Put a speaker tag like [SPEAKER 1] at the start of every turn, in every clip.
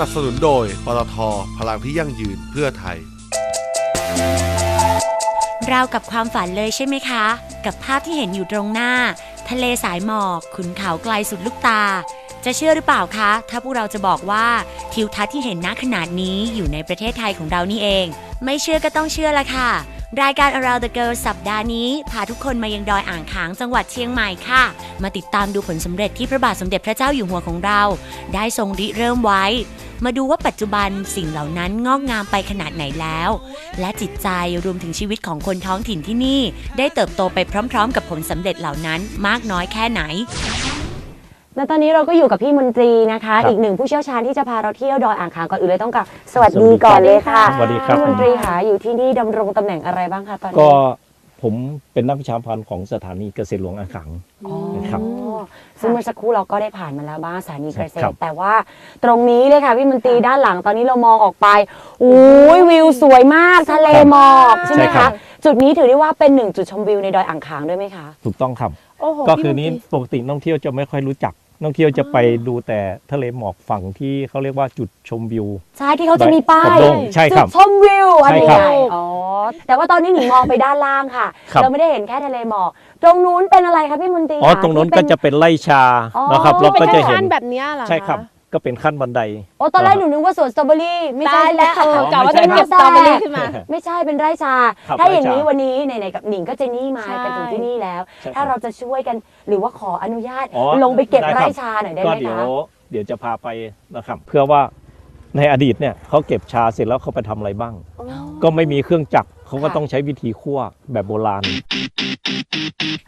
[SPEAKER 1] นับสนุนโดย ปตท พลังที่ยั่งยืนเพื่อไทย
[SPEAKER 2] ราวกับความฝันเลยใช่ไหมคะ กับภาพที่เห็นอยู่ตรงหน้า ทะเลสายหมอก ขุนเขาไกลสุดลูกตา จะเชื่อหรือเปล่าคะ ถ้าพวกเราจะบอกว่าทิวทัศน์ที่เห็นณขนาดนี้อยู่ในประเทศไทยของเรานี่เอง ไม่เชื่อก็ต้องเชื่อละค่ะ รายการ Around the Girl สัปดาห์นี้ พาทุกคนมายังดอยอ่างขางจังหวัดเชียงใหม่ค่ะ มาติดตามดูผลสำเร็จที่พระบาทสมเด็จพระเจ้าอยู่หัวของเรา ได้ทรงริเริ่มไว้ มาดูว่าปัจจุบันสิ่งเหล่านั้นงอกงามไปขนาดไหนแล้ว และจิตใจรวมถึงชีวิตของคนท้องถิ่นที่นี่ ได้เติบโตไปพร้อม ๆ กับผลสำเร็จเหล่านั้นมากน้อยแค่ไหน
[SPEAKER 3] และตอนนี้เราก็อยู่กับพี่มนตรีนะคะ
[SPEAKER 4] ครับ
[SPEAKER 3] อีกหนึ่งผู้เชี่ยวชาญที่จะพาเราเที่ยวดอยอ่างขางก่อนอื่นเลยต้องกล่าวสวัสดีก่อนเลยค่ะ
[SPEAKER 4] สวัสดีครับ
[SPEAKER 3] พี่มนตรีค่ะอยู่ที่นี่ดำรงตำแหน่งอะไรบ้างคะตอนนี้
[SPEAKER 4] ก็ผมเป็นนักวิชาพันธ์ของสถานีเกษตรหลวงอ่างขาง
[SPEAKER 3] อ๋อ
[SPEAKER 4] ครับ
[SPEAKER 3] ซึ่งเมื่อสักครู่เราก็ได้ผ่านมาแล้วบ้างสถานีเกษ
[SPEAKER 4] ครั
[SPEAKER 3] ตร
[SPEAKER 4] บ
[SPEAKER 3] แต่ว่าตรงนี้เลยค่ะพี่มนตรีด้านหลังตอนนี้เรามองออกไปอุ้ยวิวสวยมากทะเลหมอกใช่ไหม
[SPEAKER 4] ใช่ครั
[SPEAKER 3] คะ
[SPEAKER 4] บ
[SPEAKER 3] จุดนี้ถือได้ว่าเป็นหนึ่งจุดชมวิวในดอยอ่างขางด้วยไหมคะ
[SPEAKER 4] ถูกต้องครับ
[SPEAKER 5] โอ้โห
[SPEAKER 4] ก็
[SPEAKER 5] พี่
[SPEAKER 4] คือ
[SPEAKER 5] ม
[SPEAKER 4] นี้
[SPEAKER 5] ตรี
[SPEAKER 4] ปกตินักท่องเที่ยวจะไม่ค่อยรู้จัก นักท่องเที่ยวจะไปดูแต่ทะเลหมอกฝั่งที่เขาเรียกว่าจุดชมวิว
[SPEAKER 3] ใช่ที่เขาจะมีป้าย
[SPEAKER 4] ผมลงใช่ครับ
[SPEAKER 3] จุดชมวิวอัน
[SPEAKER 4] ใช่ครับ
[SPEAKER 3] ใหญ่ๆอ๋อแต่ว่าตอนนี้หนิงมองไปด้านล่างค่ะ
[SPEAKER 4] ครับ
[SPEAKER 3] เราไม่ได้เห็นแค่ทะเลหมอก ตรงนู้นเป็นอะไรคะพี่มนตรี
[SPEAKER 4] อ๋อ
[SPEAKER 3] คะ
[SPEAKER 4] ตรงนั้น
[SPEAKER 3] ที่
[SPEAKER 4] ก็
[SPEAKER 3] เป็
[SPEAKER 4] จะเป็นไร่ชา
[SPEAKER 3] อ๋อ
[SPEAKER 4] นะครับ เรา
[SPEAKER 5] เป็น
[SPEAKER 4] ก็จะ
[SPEAKER 5] ขั้
[SPEAKER 4] เห็น
[SPEAKER 5] นแบบเนี้ยเหรอคะ
[SPEAKER 4] ใช่ครับ ก็เป็นขั้นบันได
[SPEAKER 3] โอ้ตอนแรกหนูนึกว่าสวนสตรอเบอรี่ไม่ใช่
[SPEAKER 5] ตายแล้วเออ
[SPEAKER 4] อ๋อกะ
[SPEAKER 5] ว่า
[SPEAKER 4] ไม่
[SPEAKER 5] จะ
[SPEAKER 4] ใช่
[SPEAKER 5] เก็บสตรอเบอรี่ขึ้นมา
[SPEAKER 3] ไม่ใช่เป็นไร่ชา
[SPEAKER 4] ครับ
[SPEAKER 3] ถ้าอย่าง
[SPEAKER 4] ไร่ชา
[SPEAKER 3] นี้วันนี้ไหนๆกับหนิงก็เจนี่มา
[SPEAKER 5] ใช่
[SPEAKER 3] กันถึงที่นี่แล้ว
[SPEAKER 4] ใช่ครับ
[SPEAKER 3] ถ้าเราจะช่วยกันหรือว่าขออนุญาต
[SPEAKER 4] อ๋อ
[SPEAKER 3] ลงไปเก็บ
[SPEAKER 4] ได้ครับ
[SPEAKER 3] ไร่ชาหน่อยได้
[SPEAKER 4] ก็
[SPEAKER 3] ไหม
[SPEAKER 4] เดี๋ยว
[SPEAKER 3] คะ
[SPEAKER 4] เดี๋ยวจะพาไปนะครับ เพื่อว่า ในอดีตเนี่ยเขาเก็บชาเสร็จแล้วเขาไปทำอะไรบ้าง ก็ไม่มีเครื่องจักรเขาก็
[SPEAKER 3] ค่ะ
[SPEAKER 4] ต้องใช้วิธีคั่วแบบโบราณ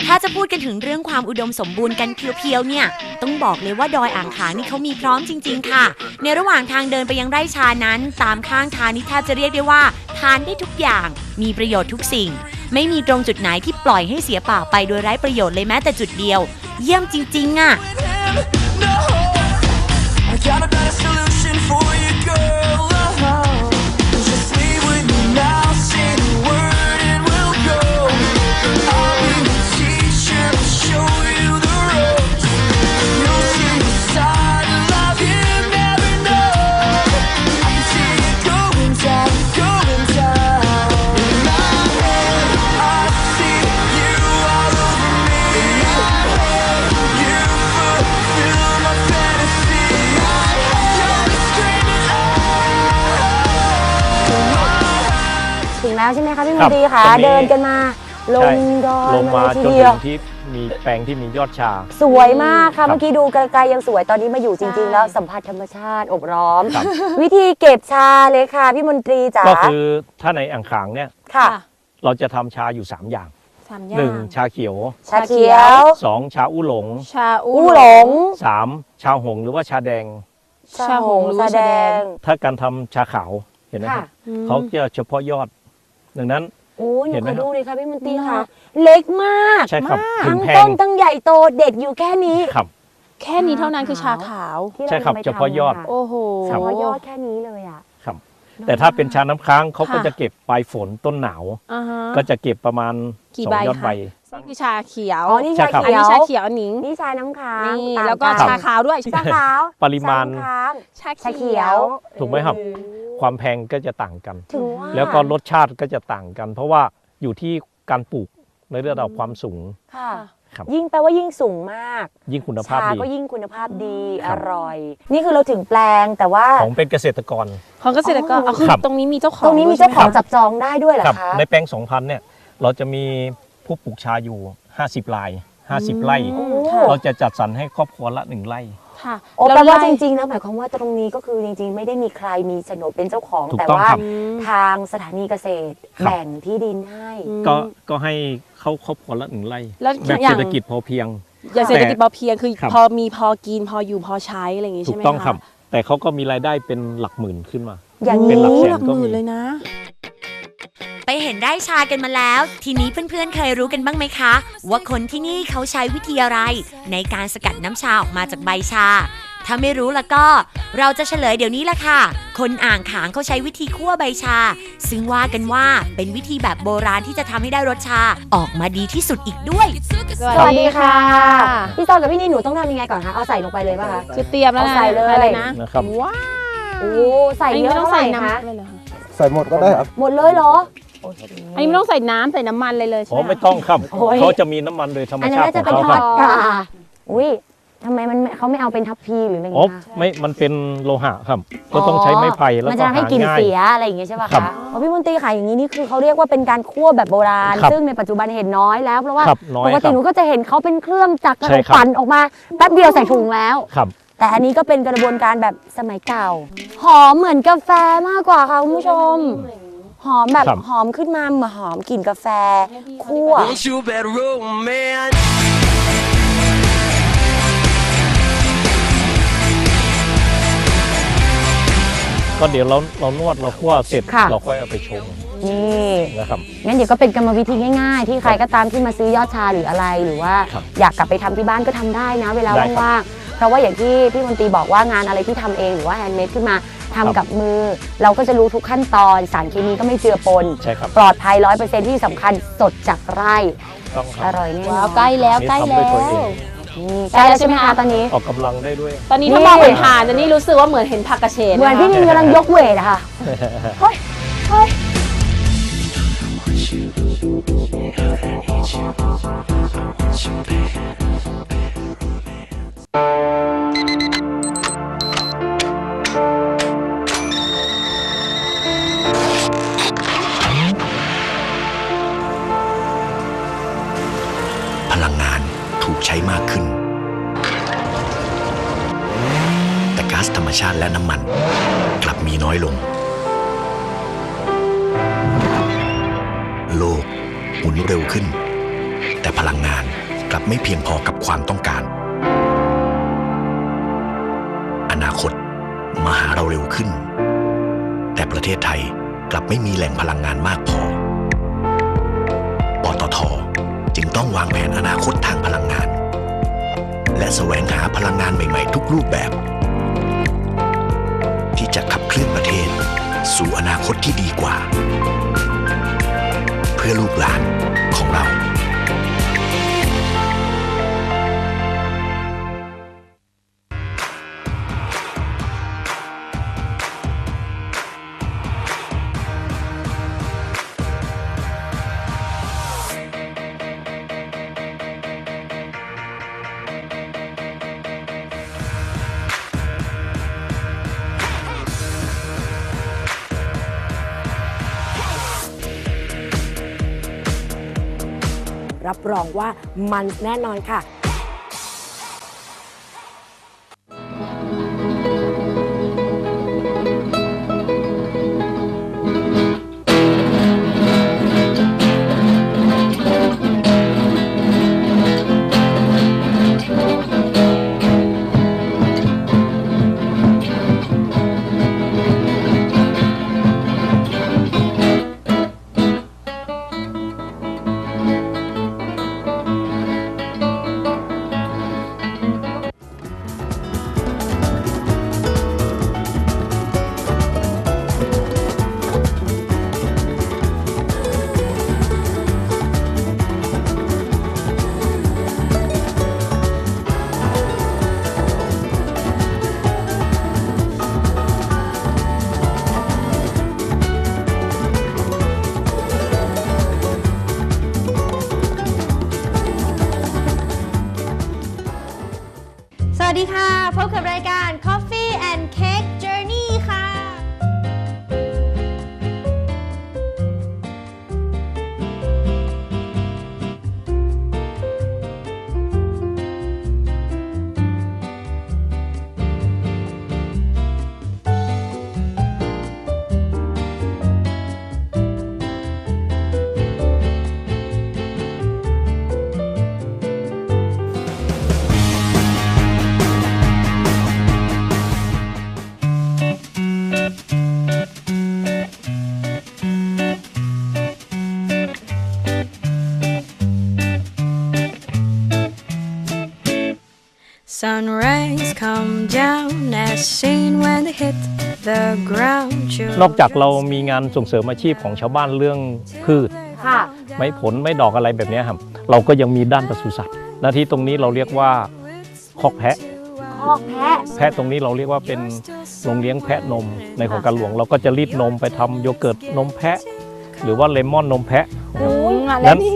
[SPEAKER 2] ถ้าจะพูดกันถึงเรื่องความอุดมสมบูรณ์กันเพียวๆเนี่ย ต้องบอกเลยว่าดอยอ่างขางนี่เขามีพร้อมจริง ๆ ค่ะ ในระหว่างทางเดินไปยังไร่ชานั้น ตามข้างทางนี่แทบจะเรียกได้ว่า ทานได้ทุกอย่าง มีประโยชน์ทุกสิ่ง ไม่มีตรงจุดไหนที่ปล่อยให้เสียเปล่าไปโดยไร้ประโยชน์เลยแม้แต่จุดเดียว เยี่ยมจริงๆอะ
[SPEAKER 6] I got
[SPEAKER 3] แล้วใช่ไหมคะพี่ม
[SPEAKER 4] ครั
[SPEAKER 3] น
[SPEAKER 4] บ
[SPEAKER 3] ตรีคะ
[SPEAKER 4] ตรงนี้
[SPEAKER 3] เดินกันมาลงดอย
[SPEAKER 4] ลงมา
[SPEAKER 3] เลย
[SPEAKER 4] จ
[SPEAKER 3] ที
[SPEAKER 4] น
[SPEAKER 3] เดี
[SPEAKER 4] ถึ
[SPEAKER 3] ยว
[SPEAKER 4] งที่มีแปลงที่มียอดชา
[SPEAKER 3] สวยมาก
[SPEAKER 4] ครั
[SPEAKER 3] ค่ะ
[SPEAKER 4] บ
[SPEAKER 3] เมื่อกี้ดูไกลๆยังสวยตอนนี้มาอยู่จริง
[SPEAKER 5] ใช่
[SPEAKER 3] ๆแล้วสัมผัสธรรมชาติอบร้อม
[SPEAKER 4] ครับ
[SPEAKER 3] วิธีเก็บชาเลยค่ะพี่มนตรีจ๋า
[SPEAKER 4] ก็คือถ้าในอ่างขางเนี่ย
[SPEAKER 3] ค่ะ
[SPEAKER 4] เราจะทำชาอยู่ 3 อย่าง
[SPEAKER 5] สามอย่าง
[SPEAKER 4] 1. ชาเขียว
[SPEAKER 3] ชาเขียว
[SPEAKER 4] 2. ชาอู้หลง
[SPEAKER 5] ชา
[SPEAKER 3] อู้หลง
[SPEAKER 4] 3. ชาหงหรือว่าชาแดง
[SPEAKER 5] ชาหงหรือว่า
[SPEAKER 3] ชา
[SPEAKER 5] ชา
[SPEAKER 3] แด
[SPEAKER 5] แด
[SPEAKER 3] ง
[SPEAKER 5] ง
[SPEAKER 4] ถ้าการทำชาขาวเห็นไหมค
[SPEAKER 3] ค่ะ
[SPEAKER 4] รับเขาจะเฉพาะยอด ดังนั้น
[SPEAKER 3] โอ้ยหนู
[SPEAKER 4] เห็นไห
[SPEAKER 3] ข
[SPEAKER 4] ม
[SPEAKER 3] อ
[SPEAKER 4] ครับ
[SPEAKER 3] ดูเลยค่ะพี่มนตรีค่ะ เล็กมาก
[SPEAKER 4] ใช่ครับถึ
[SPEAKER 3] ทั้
[SPEAKER 4] ง
[SPEAKER 3] ง
[SPEAKER 4] แพ
[SPEAKER 3] ต้
[SPEAKER 4] ง
[SPEAKER 3] นทั้งใหญ่โตเด็ดอยู่แค่นี้
[SPEAKER 4] ครับ
[SPEAKER 5] แค่นี้เท่านั้นคือชาขาว
[SPEAKER 3] ที่
[SPEAKER 4] ใช่ครับ
[SPEAKER 3] นำไป
[SPEAKER 4] เฉพาะยอด
[SPEAKER 3] ทำน
[SPEAKER 5] โอ้โห
[SPEAKER 3] เฉพาะยอดแค่นี้เลยอะ
[SPEAKER 4] ครับ แต่ถ้าเป็นชาน้ำค้างเขาก็
[SPEAKER 5] ค่ะ
[SPEAKER 4] จะเก็บปลายฝนต้นหนาว
[SPEAKER 5] อ่าฮะ
[SPEAKER 4] ก็จะเก็บประมาณ
[SPEAKER 5] กี่
[SPEAKER 4] สอง
[SPEAKER 5] ใบ
[SPEAKER 4] ยอด
[SPEAKER 5] คะ
[SPEAKER 4] ใบ
[SPEAKER 5] นี่คือชาเขียว
[SPEAKER 3] อ๋อนี่
[SPEAKER 4] ใช่
[SPEAKER 3] ชา
[SPEAKER 4] ครับ
[SPEAKER 5] อัน
[SPEAKER 3] เขีย
[SPEAKER 5] นี้
[SPEAKER 3] ว
[SPEAKER 5] ชาเขียวอันนิง
[SPEAKER 3] นี่ชาน้ำค้าง
[SPEAKER 5] นี่
[SPEAKER 3] ต่าง
[SPEAKER 5] แล้วก็
[SPEAKER 3] น
[SPEAKER 5] ชาขาวด้วย
[SPEAKER 3] ชาขาว
[SPEAKER 4] ปริมาณ
[SPEAKER 3] ชน้ำค้าง
[SPEAKER 5] ชา
[SPEAKER 3] ชาเขียว
[SPEAKER 4] ถูกไหมครับ ความแพงก็จะต่างกัน
[SPEAKER 3] ถึงว่า
[SPEAKER 4] แล้วก็รสชาติก็จะต่างกัน เพราะว่าอยู่ที่การปลูกในระดับความสูง
[SPEAKER 3] ค่ะ
[SPEAKER 4] ครับ
[SPEAKER 3] ยิ่งแปลว่ายิ่งสูงมาก
[SPEAKER 4] ยิ่งคุณภาพ
[SPEAKER 3] ชา
[SPEAKER 4] ดี
[SPEAKER 3] ก็ยิ่งคุณภาพดี
[SPEAKER 4] ค
[SPEAKER 3] อ
[SPEAKER 4] รับ
[SPEAKER 3] ร่อย นี่คือเราถึงแปลงแต่ว่า
[SPEAKER 4] ของเป็นเกษตรกร
[SPEAKER 5] ของเกษตรกร
[SPEAKER 3] อ๋อ
[SPEAKER 5] เอาคือ
[SPEAKER 4] ครับ
[SPEAKER 5] ตรงนี้มีเจ้าของ
[SPEAKER 3] ตรงนี้มี
[SPEAKER 5] ด้วย
[SPEAKER 3] เจ้าของ
[SPEAKER 5] ใช่ไหม
[SPEAKER 3] จับจองได้ด้วยเหรอ
[SPEAKER 4] ครับ
[SPEAKER 3] คะ
[SPEAKER 4] ในแปลง 2,000เนี่ยเราจะมี ผู้ปลูกชาอยู่ 50ลาย 50 ไร่
[SPEAKER 5] อืมค่ะ
[SPEAKER 4] เราจะจัดสรรให้ครอบครัวละหนึ่งไร่
[SPEAKER 5] ค่ะ
[SPEAKER 3] โอ้แปลว่า
[SPEAKER 5] ไล่
[SPEAKER 3] จริงๆแล้วหมายความว่าตรงนี้ก็คือจริง ๆ ไม่ได้มีใครมีโฉนดเป็นเจ้าของ
[SPEAKER 4] ถูก
[SPEAKER 3] แต่
[SPEAKER 4] ต้อง
[SPEAKER 3] ว่า
[SPEAKER 4] ครับ
[SPEAKER 3] ทางสถานีเกษตร
[SPEAKER 4] ครับ
[SPEAKER 3] แบ่งที่ดินให้
[SPEAKER 5] อืม
[SPEAKER 4] ก็ก็ให้เข้าครอบครัวละหนึ่งไร่
[SPEAKER 5] แล้ว
[SPEAKER 4] แบบ
[SPEAKER 5] อย่า
[SPEAKER 4] เศ
[SPEAKER 5] ง
[SPEAKER 4] รษฐกิจพอเพียง
[SPEAKER 5] อย่างเศรษฐกิจพอเพียงคือ
[SPEAKER 4] ครับ
[SPEAKER 5] พอมีพอกินพออยู่พอใช้อะไรอย่างงี้
[SPEAKER 4] ถู
[SPEAKER 5] ใช่
[SPEAKER 4] ก
[SPEAKER 5] ไหม
[SPEAKER 4] ต้องะครับ แต่เขาก็มีรายได้เป็นหลักหมื่นขึ้นมา
[SPEAKER 3] อย่าง
[SPEAKER 4] เป็น
[SPEAKER 3] นี้
[SPEAKER 4] หลักแส
[SPEAKER 5] หลักหมื่นเลยนะ
[SPEAKER 2] ไปเห็นได้ชากันมาแล้ว ทีนี้เพื่อนๆเคยรู้กันบ้างไหมคะ ว่าคนที่นี่เขาใช้วิธีอะไร ในการสกัดน้ำชาออกมาจากใบชา ถ้าไม่รู้แล้วก็ เราจะเฉลยเดี๋ยวนี้ละค่ะ คนอ่างขางเขาใช้วิธีคั่วใบชา ซึ่งว่ากันว่าเป็นวิธีแบบโบราณที่จะทำให้ได้รสชาออกมาดีที่สุดอีกด้วย
[SPEAKER 3] สวัสดีค่ะ พี่ซอนกับพี่นี่หนูต้องทำยังไงก่อนคะ เอาใส่ลงไปเลยป่ะคะ
[SPEAKER 5] คือเตรียมแล้วนะ
[SPEAKER 3] เอาใส่เลย
[SPEAKER 5] อะไรนะ
[SPEAKER 4] นะครับ
[SPEAKER 5] ว้าว
[SPEAKER 3] โอ้ใส่
[SPEAKER 5] อันนี้
[SPEAKER 3] เยอะ
[SPEAKER 5] ไม่ต้อง
[SPEAKER 3] เท่าไห
[SPEAKER 5] ใส่
[SPEAKER 3] ร่
[SPEAKER 5] น้
[SPEAKER 3] คะำ
[SPEAKER 5] เลยเหรอคะ
[SPEAKER 7] ใส่หมดก็ได้ครับ
[SPEAKER 3] หมดเลยเหรอ
[SPEAKER 5] อันนี้ไม่ต้องใส่น้ำใส่น้ำมันเลยเลยใช่
[SPEAKER 4] อ๋อ
[SPEAKER 5] ไหม
[SPEAKER 4] ไม่ต้องครับ
[SPEAKER 3] โอ้ย
[SPEAKER 4] เขาจะมีน้ำมันโดยธรรม
[SPEAKER 3] อันนั้น
[SPEAKER 4] ชาติ
[SPEAKER 3] น่า
[SPEAKER 4] ข
[SPEAKER 3] จะ
[SPEAKER 4] อง
[SPEAKER 3] เป็น
[SPEAKER 4] เขา
[SPEAKER 3] ท
[SPEAKER 4] ค
[SPEAKER 3] อ
[SPEAKER 4] รับ
[SPEAKER 3] ดปลาอุ้ยทำไมมันเขาไม่เอาเป็นทัพพีหรืออะไรอย่าง
[SPEAKER 4] อ๋อ
[SPEAKER 3] เงี้ยคะ
[SPEAKER 4] ไม่มันเป็นโลหะครับ ก็ต้องใช้ไม้ไผ่แล้ว
[SPEAKER 3] มัน
[SPEAKER 4] ก็
[SPEAKER 3] จะให้
[SPEAKER 4] หาก
[SPEAKER 3] ลิ่น
[SPEAKER 4] ง่าย
[SPEAKER 3] เสียอะไรอย่างเงี้ยใช่ป่ะ
[SPEAKER 4] ครั
[SPEAKER 3] คะ
[SPEAKER 4] บ
[SPEAKER 3] อ๋อพี่มนตรีขายอย่างนี้นี่คือเขาเรียกว่าเป็นการคั่วแบบโบราณ
[SPEAKER 4] ครับ
[SPEAKER 3] ซึ่งในปัจจุบันเห็นน้อยแล้วเพราะว่า
[SPEAKER 4] ครับน้อย
[SPEAKER 3] ปก
[SPEAKER 4] ค
[SPEAKER 3] ติ
[SPEAKER 4] รับ
[SPEAKER 3] หนูก็จะเห็นเขาเป็นเครื่องจักร
[SPEAKER 4] ใช่ครับ
[SPEAKER 3] ปั่นออกมาแป๊บเดียวใส่ถุงแล้ว
[SPEAKER 4] ครับ
[SPEAKER 3] แต่อันนี้ก็เป็นกระบวนการแบบสมัยเก่า หอมเหมือนกาแฟมากกว่าค่ะคุณผู้ชมหอ มแบบ
[SPEAKER 4] ครับ
[SPEAKER 3] หอมขึ้นมาเหมือนหอมกลิ่นกาแฟคั่ว
[SPEAKER 6] Won't you bet romance?
[SPEAKER 4] ก็เดี๋ยวเราเรานวดเราคั่วเสร็จ
[SPEAKER 3] ค่ะ
[SPEAKER 4] เราค่อยเอาไปชง
[SPEAKER 3] นี่
[SPEAKER 4] นะครับ
[SPEAKER 3] งั้นเดี๋ยวก็เป็นกรรมวิธีง่ายๆ ที่ใครก็ตามที่มาซื้อยอดชาหรืออะไรหรือว่า
[SPEAKER 4] ครับ
[SPEAKER 3] อยากกลับไปทำที่บ้านก็ทำได้นะ เวลา
[SPEAKER 4] ได้ครับ
[SPEAKER 3] ว่างๆ เพราะว่าอย่างที่พี่มนตรีบอกว่างานอะไรที่ทำเองหรือว่าแฮนด์เมดขึ้นมาทำ
[SPEAKER 4] ครับ
[SPEAKER 3] กับมือ เราก็จะรู้ทุกขั้นตอนสารเคมีก็ไม่เจือปน
[SPEAKER 4] ใช่ครับ
[SPEAKER 3] ปลอดภัยร้อยเปอร์เซ็นที่สำคัญสดจากไร่
[SPEAKER 4] ต้องค
[SPEAKER 3] อ
[SPEAKER 4] รับ
[SPEAKER 3] ร่อยแน่น
[SPEAKER 5] ว้า
[SPEAKER 3] อ
[SPEAKER 5] วนใกล้แล้ว
[SPEAKER 4] นี่
[SPEAKER 5] ใกล้
[SPEAKER 4] ทำด้
[SPEAKER 5] แล้ว
[SPEAKER 4] ยวตัวเอง
[SPEAKER 3] นี่ใกล้แล้วใช่ไหมคะตอนนี้
[SPEAKER 4] ออกกำลังได้ด้วย
[SPEAKER 5] ตอนนี้
[SPEAKER 3] นี่
[SPEAKER 5] ถ้ามองผ่านๆจะนี่รู้สึกว่าเหมือนเห็นผักกระเฉด
[SPEAKER 3] เหมือนพี่นินกำลังยกเวทอะค่ะเฮ้ยเฮ้ย
[SPEAKER 8] ชาติและน้ำมัน กลับมีน้อยลง โลกหมุนเร็วขึ้น แต่พลังงานกลับไม่เพียงพอกับความต้องการ อนาคตมาหาเราเร็วขึ้น แต่ประเทศไทยกลับไม่มีแหล่งพลังงานมากพอ ปตทจึงต้องวางแผนอนาคตทางพลังงาน และแสวงหาพลังงานใหม่ ๆ ทุกรูปแบบ จะขับเคลื่อนประเทศ สู่อนาคตที่ดีกว่า เพื่อลูกหลานของเรา
[SPEAKER 9] รองว่ามันแน่นอนค่ะ
[SPEAKER 10] ดีค่ะ พบกับรายการ Sunrise come down as seen when they hit the ground
[SPEAKER 4] นอกจากเรามีงานส่งเสริมอาชีพของชาวบ้านเรื่องพืช
[SPEAKER 3] ค่ะ
[SPEAKER 4] ไม้ผล ไม้ดอกอะไรแบบเนี้ยครับ เราก็ยังมีด้านปศุสัตว์หน้าที่ตรงนี้เราเรียกว่าคอกแพะ
[SPEAKER 3] คอกแพะ
[SPEAKER 4] แพะตรงนี้เราเรียกว่าเป็นโรงเลี้ยงแพะนมในโครงการหลวง เราก็จะรีดนมไปทำโยเกิร์ตนมแพะ หรือว่าเลมอนนมแพะ
[SPEAKER 5] แล้วนี่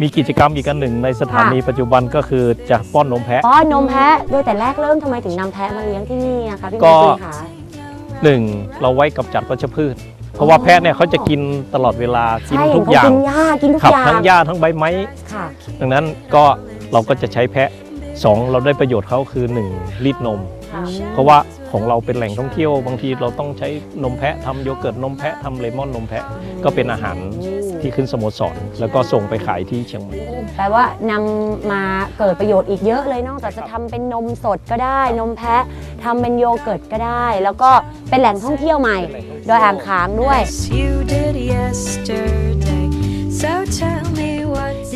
[SPEAKER 4] มีกิจกรรมอีกอันหนึ่งในสถานีปัจจุบันก็คือจะป้อนนมแพะ
[SPEAKER 3] อ๋อนมแพะโดยแต่แรกเริ่มทำไมถึงนำแพะมาเลี้ยงที่นี่อะคะพี่
[SPEAKER 4] ก็
[SPEAKER 3] มนตรีคะ
[SPEAKER 4] หนึ่งเราไว้กำจัดวัชพืช เพราะว่าแพะเนี่ยเขาจะกินตลอดเวลากิน
[SPEAKER 3] ใช่
[SPEAKER 4] ทุกอย่าง
[SPEAKER 3] เห็นเขากินหญ้ากินทุก
[SPEAKER 4] ขับ
[SPEAKER 3] อย่าง
[SPEAKER 4] ทั้งหญ้าทั้งใบไม้
[SPEAKER 3] ค่ะ
[SPEAKER 4] ดังนั้นก็เราก็จะใช้แพะสองเราได้ประโยชน์เขาคือหนึ่งรีดนม
[SPEAKER 3] ค่ะ
[SPEAKER 4] เพราะว่าของเราเป็นแหล่งท่องเที่ยวบางทีเราต้องใช้นมแพะทำโยเกิร์ตนมแพะทำเลมอนนมแพะก็เป็นอาหาร ที่ขึ้นสโมสรแล้วก็ส่งไปขายที่เชียงใหม่
[SPEAKER 3] แปลว่านำมาเกิดประโยชน์อีกเยอะเลยนอกจากจะทำเป็นนมสดก็ได้ นมแพะทำเป็นโยเกิร์ตก็ได้ แล้วก็เป็นแหล่งท่องเที่ยวใหม่ โดยอ่างขางด้วย
[SPEAKER 10] Yes, you did yesterday. So tell me what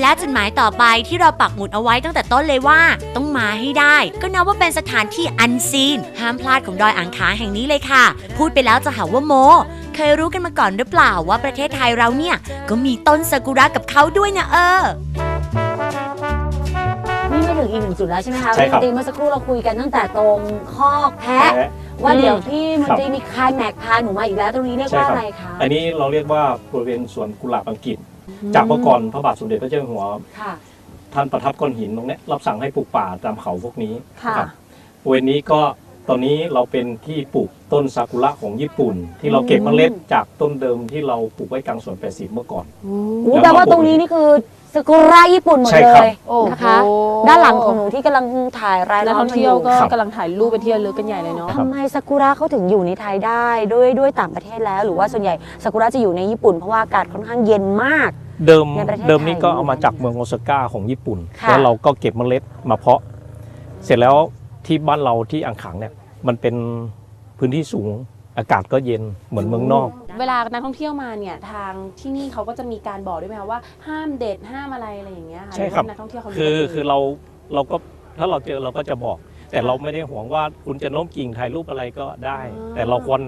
[SPEAKER 2] และจุดหมายต่อไปที่เราปักหมุดเอาไว้ตั้งแต่ต้นเลยว่า ต้องมาให้ได้ ก็นับว่าเป็นสถานที่อันซีน ห้ามพลาดของดอยอ่างขางแห่งนี้เลยค่ะ พูดไปแล้วจะหาว่าโมเคยรู้กันมาก่อนหรือเปล่าว่าประเทศไทยเราเนี่ย ก็มีต้นซากุระกับเขาด้วยนะเออ
[SPEAKER 3] นี่ไม่ถึงอีกหนึ่งจุดแล้วใช่ไหมคะ
[SPEAKER 4] ใช่ครับ
[SPEAKER 3] พี่มนตรีเมื่อสักครู่เราคุยกันตั้งแต่ตรงคอกแพะ ว่าเดี๋ยวพี่มนตรีมีคายแม็กพาหนูมาอีกแล้วตรงนี้เรียกว่าอะไรคะ
[SPEAKER 4] อันนี้เราเรียกว่าบริเวณสวนกุหลาบอังกฤษ จากเมื่อก่อนพระบาทสมเด็จพระเจ้าอยู่หัว
[SPEAKER 3] ค่ะ
[SPEAKER 4] ท่านประทับก้อนหินตรงเนี้ยรับสั่งให้ปลูกป่าตามเขาพวกนี้
[SPEAKER 5] ค่ะ
[SPEAKER 4] ครับบริเวณนี้ก็ตอนนี้เราเป็นที่ปลูกต้นซากุระของญี่ปุ่น ที่เราเก็บเมล็ดจากต้นเดิมที่เราปลูกไว้กลางสวนแปดสิบเมื่อก่อน
[SPEAKER 3] อู้แปลว่าตรงนี้นี่คือ สกุระญี่ปุ่นหมด
[SPEAKER 4] ใช่
[SPEAKER 3] เล
[SPEAKER 4] ครับ
[SPEAKER 3] ย
[SPEAKER 5] โอ้โห
[SPEAKER 3] นะคะ ด้านหลังของหนูที่กำลังถ่ายราย
[SPEAKER 5] นัก
[SPEAKER 3] ล้อ
[SPEAKER 5] ท่
[SPEAKER 3] ม
[SPEAKER 5] อง
[SPEAKER 3] มาอ
[SPEAKER 5] เที่ยว
[SPEAKER 3] ยู่
[SPEAKER 5] ก็
[SPEAKER 4] ครับ
[SPEAKER 5] กำลังถ่ายรูปไปเที่ยวลึกกันใหญ่เลยเนาะ
[SPEAKER 3] ทำไมซากุระเขาถึงอยู่ในไทยได้ด้วยด้วยต่างประเทศแล้ว หรือว่าส่วนใหญ่ซากุระจะอยู่ในญี่ปุ่นเพราะว่าอากาศค่อนข้างเย็นมาก
[SPEAKER 4] เดิม
[SPEAKER 3] ในประเทศไทย
[SPEAKER 4] เดิมนี้ก็เอามาจากเมืองโอซาก้าของญี่ปุ่น
[SPEAKER 3] ค่ะ
[SPEAKER 4] แล้วเราก็เก็บเมล็ดมาเพาะ เสร็จแล้วที่บ้านเราที่อ่างขางเนี่ยมันเป็นพื้นที่สูงอากาศก็เย็นเหมือนเมืองนอก
[SPEAKER 5] เวลานักท่องเที่ยวมาเนี่ยทางที่นี่เขาก็จะมีการบอกด้วยไหมคะว่าห้ามเด็ดห้ามอะไรอะไรอย่างเงี้ยค่ะ
[SPEAKER 4] ใช่ครับ
[SPEAKER 5] หอว่านักท่องเที่ยวเขา
[SPEAKER 4] คือ
[SPEAKER 5] รู้กันเง
[SPEAKER 4] คือเราเราก็ถ้าเราเจอเราก็จะบอก แต่เราไม่ได้ห่วงว่าคุณจะโน้มกิ่งถ่ายรูปอะไรก็ได้แต่เราควร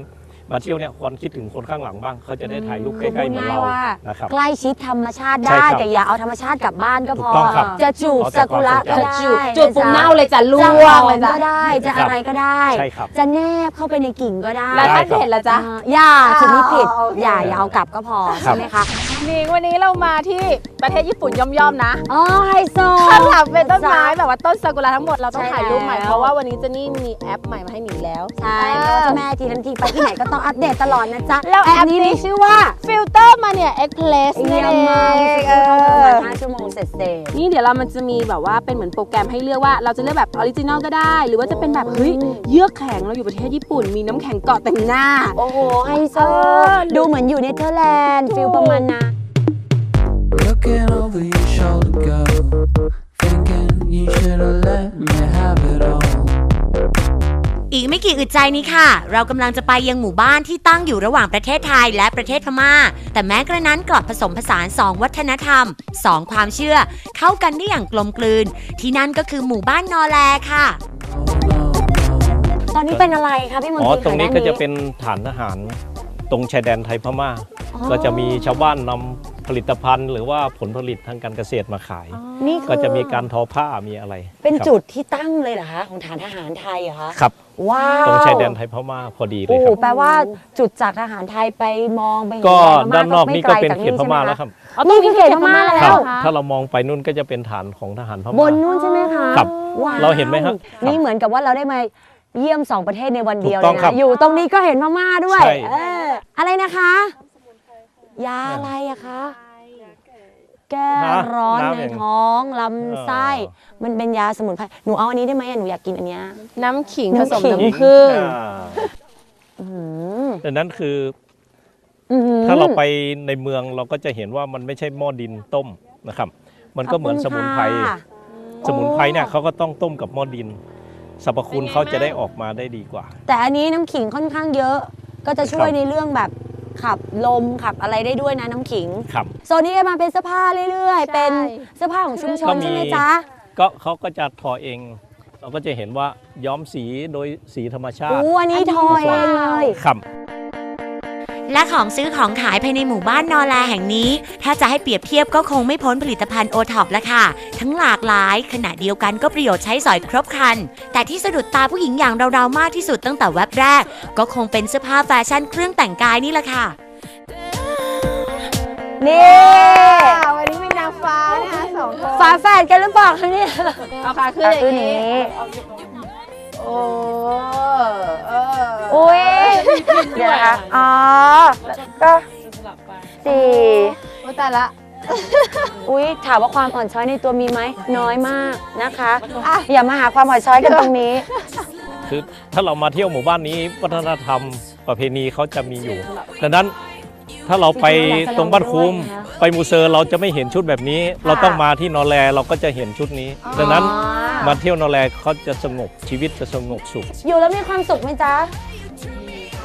[SPEAKER 4] มาเที่ยวเนี่ยควรคิดถึงคนข้างหลังบ้าง เขาจะได้ถ่ายรูปใกล้ๆเหมือนเรา
[SPEAKER 3] พูดง่ายว่า
[SPEAKER 4] นะครับ
[SPEAKER 3] ใกล้ชิดธรรมชาติ
[SPEAKER 4] ใช่
[SPEAKER 3] ได้
[SPEAKER 4] ครับ
[SPEAKER 3] แต่อย่าเอาธรรมชาติกลับบ้านก็พ
[SPEAKER 4] ถู
[SPEAKER 3] อ ก
[SPEAKER 4] ต้องครับ
[SPEAKER 3] จะจูบ
[SPEAKER 4] เอาแต่
[SPEAKER 3] ซากุระ
[SPEAKER 4] ความ
[SPEAKER 3] ก็
[SPEAKER 4] ทรงจำ
[SPEAKER 3] ได้
[SPEAKER 5] จุดจุดปุ่มเน่าเลยจ้ะล่
[SPEAKER 3] จะ
[SPEAKER 5] ว
[SPEAKER 3] ห
[SPEAKER 5] ง
[SPEAKER 3] อ
[SPEAKER 5] เล
[SPEAKER 3] ม
[SPEAKER 5] ยจ้ะ
[SPEAKER 3] ก็ได้จะ
[SPEAKER 4] ครับ
[SPEAKER 3] อะไรก็ได้
[SPEAKER 4] ใช่ครับ
[SPEAKER 3] จะแนบเข้าไปในกิ่งก็ได้
[SPEAKER 5] แล้วถ้า
[SPEAKER 4] ได้ครับ
[SPEAKER 5] เห็นละจ๊ะ
[SPEAKER 3] อ่าอย่าจุดนี้ผิด
[SPEAKER 5] อ่าโอเค
[SPEAKER 3] อย่าอย่าเอากลับก็พอ
[SPEAKER 4] ครั
[SPEAKER 3] ใช่
[SPEAKER 4] บ
[SPEAKER 3] ไหมคะ
[SPEAKER 5] นิงวันนี้เรามาที่ประเทศญี่ปุ่นย่อมๆนะ
[SPEAKER 3] อ๋อไฮโซ
[SPEAKER 5] ข้างหลังเป็นต้นไม้แบบว่าต้นซากุระทั้งหมดเราต้อง
[SPEAKER 3] ใช่
[SPEAKER 5] ถ่ายรูปใหม่
[SPEAKER 3] แล้ว
[SPEAKER 5] เพราะว่าวันนี้เจนนี่มีแอปใหม่มาให้หนิงแล้ว
[SPEAKER 3] ใช่เพราะว่าเจ้าแม่ทีทันทีไปที่ไหนก็ต้องอัปเดตตลอดนะจ๊ะ
[SPEAKER 5] แล้วแอป
[SPEAKER 3] นี้
[SPEAKER 5] นี้
[SPEAKER 3] มีชื่อว่า
[SPEAKER 5] ฟิลเตอร์มาเนี่ยเอ็กเพลส
[SPEAKER 3] เยี่
[SPEAKER 5] นี่
[SPEAKER 3] ยม
[SPEAKER 5] เอ
[SPEAKER 3] มาก
[SPEAKER 5] งเอ
[SPEAKER 3] เข้าประ
[SPEAKER 5] อ
[SPEAKER 3] มาณ5ชั่วโมงเสร็จเสร็จ
[SPEAKER 5] นี่เดี๋ยวเรามันจะมีแบบว่าเป็นเหมือนโปรแกรมให้เลือกว่าเราจะเลือกแบบออริจินอลก็ได้ หรือว่าจะเป็นแบบเฮ้ยเยือกแข็งเราอยู่ประเทศญี่ปุ่นมีน้ำแข็งเกาะแต่งหน้า
[SPEAKER 3] โอ้โหไฮโซ
[SPEAKER 5] เออ
[SPEAKER 3] ดูเหมือนอยู่เนเธอร์แลนด์ฟิลประมาณนั้น
[SPEAKER 6] Looking over your shoulder, girl. Thinking you should've let me have it all.
[SPEAKER 2] อีกไม่กี่อึดใจนี้ค่ะ เรากำลังจะไปยังหมู่บ้านที่ตั้งอยู่ระหว่างประเทศไทยและประเทศพม่า แต่แม้กระนั้นกลับผสมผสานสองวัฒนธรรมสองความเชื่อ เข้ากันได้อย่างกลมกลืน ที่นั่นก็คือหมู่บ้านนอแลค่ะ
[SPEAKER 3] ตอนนี้เป็นอะไรคะพี่มนต
[SPEAKER 4] อ๋อ
[SPEAKER 3] รี
[SPEAKER 4] ตรงนี้
[SPEAKER 3] คะ
[SPEAKER 4] ก็
[SPEAKER 3] ด้า
[SPEAKER 4] จะเป็นฐานทหาร ตรงชายแดนไทยพม่า
[SPEAKER 3] อ๋อ
[SPEAKER 4] ก็จะมีชาวบ้านนำผ ลิตภัณฑ์ หรือว่าผลผลิตทางการเกษตรมาขาย
[SPEAKER 3] นี่คือ
[SPEAKER 4] ก็จะมีการทอผ้ามีอะไร
[SPEAKER 3] เป็น
[SPEAKER 4] ครับ
[SPEAKER 3] จุดที่ตั้งเลยเหรอคะของฐานทหารไทยเหรอคะ
[SPEAKER 4] ครับ
[SPEAKER 3] ว้าว
[SPEAKER 4] ตรงชายแดนไทยพม่าพอดีเล
[SPEAKER 3] โอ้
[SPEAKER 4] ย
[SPEAKER 3] โห
[SPEAKER 4] ครับ
[SPEAKER 3] แปลว่าจุดจากทหารไทยไปมองไปเห็น
[SPEAKER 4] ก็
[SPEAKER 3] แดนพม่
[SPEAKER 4] ด้านนอกนี่ก็เป็น
[SPEAKER 3] ไลจ
[SPEAKER 4] เขตพม่าแล้วครับ
[SPEAKER 3] นี่คือเขตพม่าแล้
[SPEAKER 4] ครั
[SPEAKER 3] ว
[SPEAKER 4] บถ้าเรามองไปนู่นก็จะเป็นฐานของทหารพ
[SPEAKER 3] บ
[SPEAKER 4] ม่า
[SPEAKER 3] นนู่นใช่ไหมคะ
[SPEAKER 4] ครับ
[SPEAKER 3] ว้ว
[SPEAKER 4] เราเห็นไหมฮะ
[SPEAKER 3] นี่เหมือนกับว่าเราได้มาเยี่ยมสองประเทศในวันเดียว
[SPEAKER 4] ถูก
[SPEAKER 3] เล
[SPEAKER 4] ต้อง
[SPEAKER 3] ย
[SPEAKER 4] ครั
[SPEAKER 3] นะ
[SPEAKER 4] บ
[SPEAKER 3] อยู่ตรงนี้ก็เห็นพม่าด้วย
[SPEAKER 4] ใช่
[SPEAKER 3] เอออะไรนะคะ ยาอะไรอะคะ แก้ร้อนในท้องลำไส้มันเป็นยาสมุนไพร หนูเอาอันนี้ได้ไหมอะหนูอยากกินอันเนี้ย
[SPEAKER 5] น้ำขิงผ
[SPEAKER 3] น้ำ
[SPEAKER 5] สม
[SPEAKER 3] ขิง
[SPEAKER 5] น้ำผึ้ง
[SPEAKER 4] อ่า
[SPEAKER 3] อื้อหือ
[SPEAKER 4] ดังนั้นคือ
[SPEAKER 3] อื้อหือ
[SPEAKER 4] ถ้าเราไปในเมืองเราก็จะเห็นว่ามันไม่ใช่หม้อดินต้มนะครับ มันก็เหมือน
[SPEAKER 3] ข
[SPEAKER 4] ส
[SPEAKER 3] บคุณ
[SPEAKER 4] มุนไพร
[SPEAKER 3] ค่ะ
[SPEAKER 4] สมุนไพรเนี่ยเขาก็ต้องต้มกับหม้อดินสรรพคุณเขาจะได้ออกมาได้ดีกว่า
[SPEAKER 3] แต่อันนี้น้ำขิงค่อนข้างเยอะ ก็จะช่วย
[SPEAKER 4] ครับ
[SPEAKER 3] ในเรื่องแบบ ขับลมขับอะไรได้ด้วยนะน้ำขิง
[SPEAKER 4] ครับ
[SPEAKER 3] โซนนี้ก็มาเป็นเสื้อผ้าเรื่อย
[SPEAKER 5] ใช่
[SPEAKER 3] ๆเป็นเสื้อผ้าของชุมชน
[SPEAKER 4] ก็มี
[SPEAKER 3] ใช่ไหมจ๊ะ
[SPEAKER 4] ก็เขาก็จะทอเอง เราก็จะเห็นว่าย้อมสีโดยสีธรรมชาติ
[SPEAKER 3] อู้อันนี้ทอเองเลย
[SPEAKER 4] ครับ
[SPEAKER 2] และของซื้อของขายภายในหมู่บ้านนอแลแห่งนี้ ถ้าจะให้เปรียบเทียบก็คงไม่พ้นผลิตภัณฑ์โอท็อปละค่ะ ทั้งหลากหลาย ขณะเดียวกันก็ประโยชน์ใช้สอยครบครัน แต่ที่สะดุดตาผู้หญิงอย่างเราๆมากที่สุดตั้งแต่แว็บแรก ก็คงเป็นเสื้อผ้าแฟชั่นเครื่องแต่งกายนี่แหละค่ะ
[SPEAKER 3] นี่
[SPEAKER 5] วันนี้เป็นนางฟ้านะคะสองคน
[SPEAKER 3] ฝาแฝดกันหรือเปล่าคะเนี่ย
[SPEAKER 5] เอาขาขึ้น
[SPEAKER 3] อะ
[SPEAKER 5] อย่า
[SPEAKER 3] คือง
[SPEAKER 5] นี้
[SPEAKER 3] นี้
[SPEAKER 5] โอ้เออ
[SPEAKER 3] อุ้ยเดี๋ยวนะคะอ๋อ ก็สี่
[SPEAKER 5] โอ้ตายละ
[SPEAKER 3] อุ้ยถามว่าความอ่อนช้อยในตัวมีไหม น้อยมากนะคะอย่ามาหาความอ่อนช้อยกันตรงนี้
[SPEAKER 4] คือถ้าเรามาเที่ยวหมู่บ้านนี้วัฒนธรรมประเพณีเขาจะมีอยู่ ดังนั้น ถ้าเราไปตรงบ้านคุ้มไปมูเซอร์เราจะไม่เห็นชุดแบบนี้ เราต้องมาที่นอแลเราก็จะเห็นชุดนี้ ดังนั้นมาเที่ยวนอแลเขาจะสงบชีวิตจะสงบสุข
[SPEAKER 3] อยู่แล้วมีความสุขไหมจ๊ะ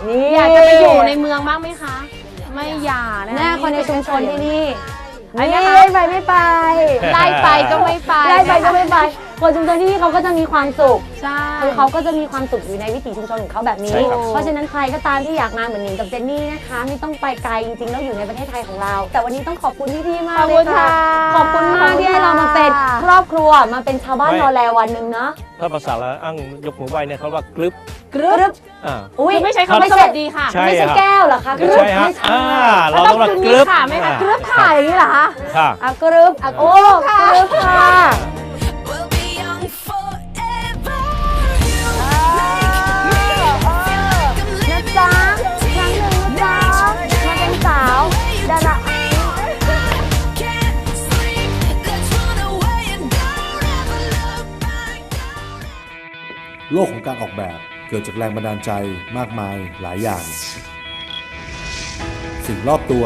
[SPEAKER 3] นี่
[SPEAKER 5] อยากจะไปอยู่ในเมืองบ้างไหมคะ ไม่อยากนะ
[SPEAKER 3] หน้าคนในชุมชนที่นี่
[SPEAKER 5] อัน
[SPEAKER 3] นี่
[SPEAKER 5] นี้
[SPEAKER 3] ไล่ไปไม่ไป
[SPEAKER 5] ไล่ไปก็ไม่ไป
[SPEAKER 3] ไล่ไปก็ไม่ไป คนชุมชนที่นี่เขาก็จะมีความสุข
[SPEAKER 5] ใช่
[SPEAKER 3] คือเขาก็จะมีความสุขอยู่ในวิถีชุมชนของเขาแบบนี้
[SPEAKER 4] ใช่ครับ
[SPEAKER 3] เพราะฉะนั้นใครก็ตามที่อยากมาเหมือนหนิงกับเจนนี่นะคะ ไม่ต้องไปไกลจริงๆแล้วอยู่ในประเทศไทยของเรา แต่วันนี้ต้องขอบคุณพี่ๆมา
[SPEAKER 5] ข
[SPEAKER 3] ก
[SPEAKER 5] อบ
[SPEAKER 3] เล
[SPEAKER 5] คุ
[SPEAKER 3] ย
[SPEAKER 5] ณ
[SPEAKER 3] ค่ะ
[SPEAKER 5] ค่ะ
[SPEAKER 3] ขอบคุณมากที่ให้เรามาเป็นครอบครัวมาเป็นชาวบ้านนอแลวันหนึ่งเนาะ
[SPEAKER 4] ถ้าภาษาละอั้งยกมือไหว้เนี่ยเขาว่ากรึบ
[SPEAKER 3] กรึบ
[SPEAKER 4] อ่า
[SPEAKER 3] อุ้ย
[SPEAKER 5] คือไม่ใช่คำว่าสวัสดีค่ะ
[SPEAKER 4] ใช่
[SPEAKER 3] ไม่ใช่
[SPEAKER 4] ครับ
[SPEAKER 3] แก้วเหรอคะ
[SPEAKER 4] ไม่ใช่ฮะ
[SPEAKER 3] ไม่ใช่
[SPEAKER 4] อ่า
[SPEAKER 3] ค่ะ
[SPEAKER 4] เราต้องมากรึบ
[SPEAKER 5] ค่ะไหมคะ
[SPEAKER 4] อ่าก
[SPEAKER 3] รึบค่ะอย่างนี้เหรอคะ
[SPEAKER 4] ค่ะ
[SPEAKER 3] อะกรึบอะโอ้กรึบค่ะ
[SPEAKER 1] โลกของการออกแบบเกิดจากแรงบันดาลใจมากมายหลายอย่าง สิ่งรอบตัว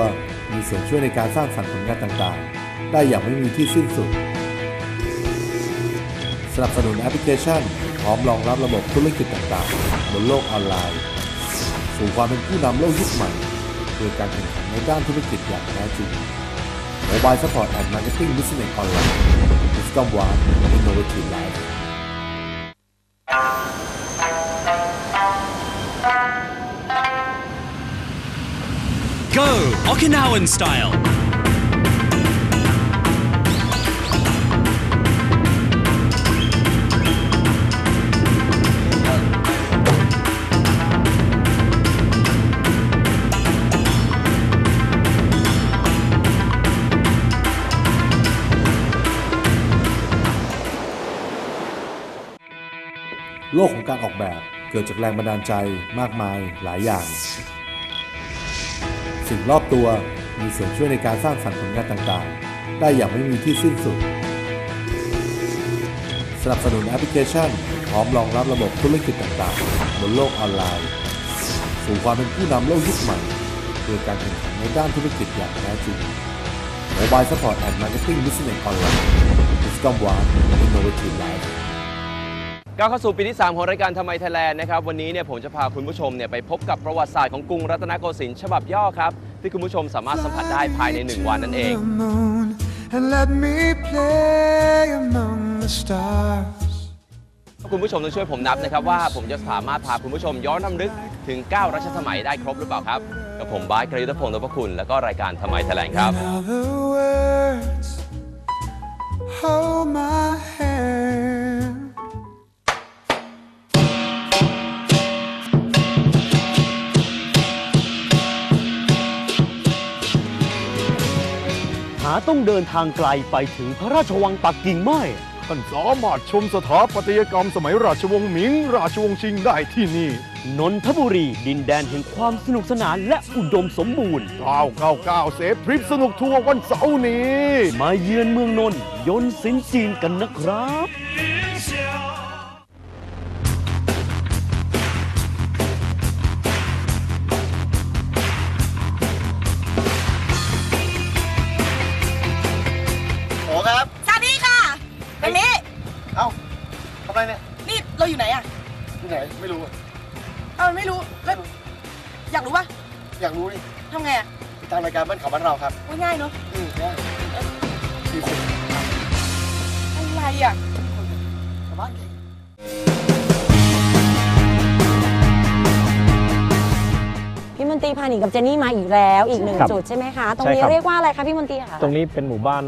[SPEAKER 1] มีส่วนช่วยในการสร้างสรรค์ผลงานต่างๆ ได้อย่างไม่มีที่สิ้นสุด สนับสนุนแอปพลิเคชัน พร้อมรองรับระบบธุรกิจต่างๆ บนโลกออนไลน์ สู่ความเป็นผู้นำโลกยุคใหม่โดยการแข่งขันในด้านธุรกิจอย่างแท้จริง Mobile Support and Marketing Business Online Wisdom One Innovative Life
[SPEAKER 7] Go Okinawan style.
[SPEAKER 1] โลกของการออกแบบเกิดจากแรงบันดาลใจมากมายหลายอย่าง สิ่งรอบตัวมีส่วนช่วยในการสร้างสรรค์ผลงานต่างๆ ได้อย่างไม่มีที่สิ้นสุด สนับสนุนแอปพลิเคชัน พร้อมรองรับระบบธุรกิจต่างๆ บนโลกออนไลน์ สู่ความเป็นผู้นำโลกยุคใหม่โดยการแข่งขันในด้านธุรกิจอย่างแท้จริง Mobile Support and Marketing Business Online Wisdom One Innovative Life
[SPEAKER 11] ก้าวเข้าสู่ปีที่ 3 ของรายการทำไมไทยแลนด์นะครับวันนี้เนี่ยผมจะพาคุณผู้ชมเนี่ยไปพบกับประวัติศาสตร์ของกรุงรัตนโกสินทร์ฉบับย่อครับ ที่คุณผู้ชมสามารถสัมผัสได้ภายใน 1 วันนั่นเอง
[SPEAKER 6] moon and let me play among the stars.
[SPEAKER 11] คุณผู้ชมต้องช่วยผมนับนะครับว่าผมจะสามารถพาคุณผู้ชมย้อนรำลึกถึง 9 รัชสมัยได้ครบหรือเปล่าครับกับผมบาสกฤษพงศ์นพคุณ แล้วก็รายการทำไมไทยแลนด์ครับ
[SPEAKER 6] Now the words hold my hand.
[SPEAKER 12] ต้องเดินทางไกลไปถึงพระราชวังปักกิ่งไม่
[SPEAKER 13] ท่านสามารถชมสถาปัตยกรรมสมัยราชวงศ์หมิง ราชวงศ์ชิงได้ที่นี่
[SPEAKER 12] นนทบุรีดินแดนแห่งความสนุกสนานและอุดมสมบูรณ์
[SPEAKER 13] 999 เซฟทริปสนุกทัวร์วันเสาร์นี้
[SPEAKER 12] มาเยือนเมืองนนท์ยนต์สินจีนกันนะครับ
[SPEAKER 14] เจ
[SPEAKER 3] นนี่มาอีกแล้วอีกหนึ่ง
[SPEAKER 4] ครับ
[SPEAKER 3] จุดใช่ไหมคะ ตรง
[SPEAKER 4] ใช่
[SPEAKER 3] นี้
[SPEAKER 4] ครับ
[SPEAKER 3] เรียกว่าอะไรคะพี่มนตรีคะ
[SPEAKER 4] ตรงนี้เป็นหมู่บ้าน